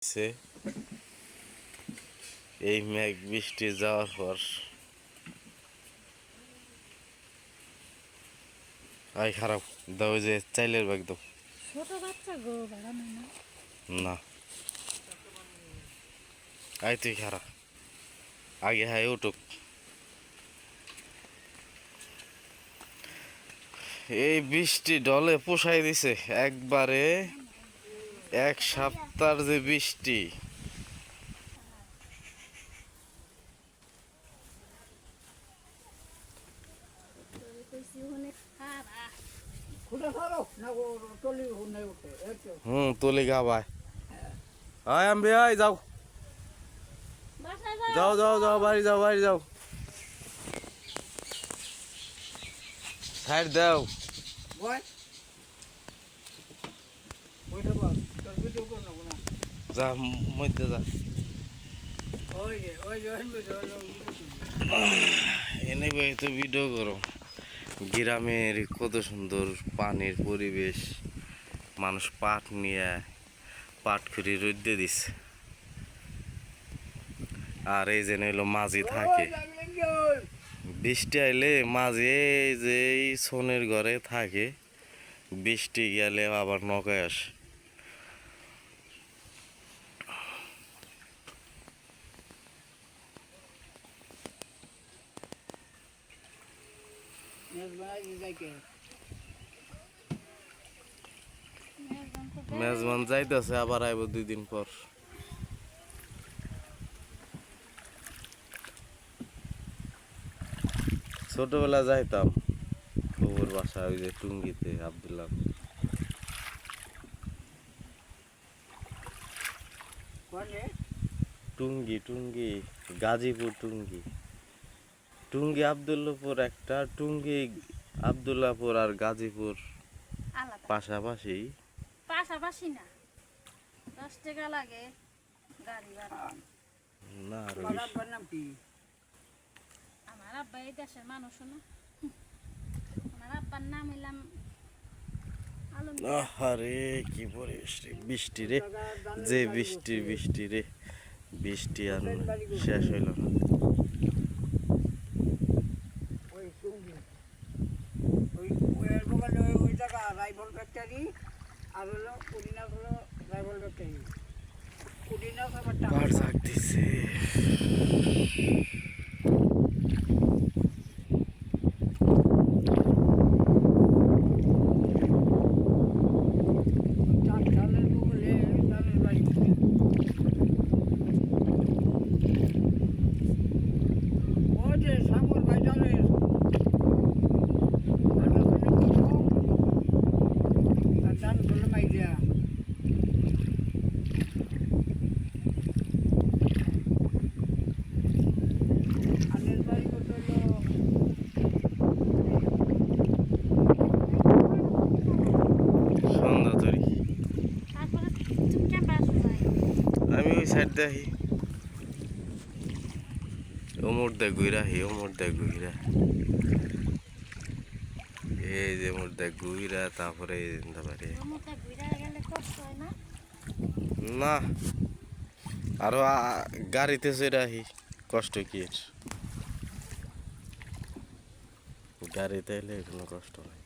হচ্ছে এই মেঘ বৃষ্টি যাওয়ার পর আই খারাপ। দাও যে চাইলের ব্যাগ দাও। ছোট বাচ্চা গো বাড়ানো না। না। আই তুই খারাপ আগে হাই উঠুক। এই বৃষ্টি ডলে পোষাই দিছে। একবারে এক সপ্তাহ যে বৃষ্টি। হুম, তুলি গা ভাই আয় আমি আয়, যাও। যাও যাও যাও, বাড়ি যাও বাড়ি যাও। সাইড দাও বয় ওইটা বল তোর ভিডিও কর না না যা মধ্যে যা। এনে তো ভিডিও করো। গ্রামের কত সুন্দর পানির পরিবেশ। মানুষ পাট নিয়ে পাট খুঁড়ি রোদ্দে দিছে। আর এই যে হলো মাঝি থাকে। বৃষ্টি আইলে মাঝে এই যে এই সোনের ঘরে থাকে। বৃষ্টি গেলে আবার নৌকায় আসে। মেজবান যাইতেছে, আবার আইব দুই দিন পর। ছোটবেলা যাইতাম খবর বাসা, ওই যে টুঙ্গিতে, আবদুল্লাহ। টুঙ্গি টুঙ্গি, গাজীপুর টুঙ্গি। টুঙ্গি আবদুল্লাপুর একটা টুঙ্গি আবদুল্লাপুর আর গাজীপুর আলাদা। পাশাপাশি? পাশাপাশি না। দশ টাকা লাগে গাড়ি ভাড়া। না নাম কি? আমার আব্বা এই দেশের মানুষ না আমার আব্বার নাম হইলাম আরে কি রে? বৃষ্টি রে। যে বৃষ্টি বৃষ্টি রে। বৃষ্টি আর শেষ হইল না ওই টুঙ্গি ওই ওই দোকানে ওই ওই জায়গা ফ্যাক্টরি আর হলো কুড়িনাথ হলো রাইফল ফ্যাক্টরি কুড়িনাথ আবার পার যাই আমি ওই সাইড দেখি ওমর দেখ গুইরা হি ওমর দেখ গুইরা এই যে দেখ গুইরা তারপরে বাড়ি না? আরও গাড়িতে সেটাই কষ্ট কি গাড়িতে এলে কোনো কষ্ট নাই।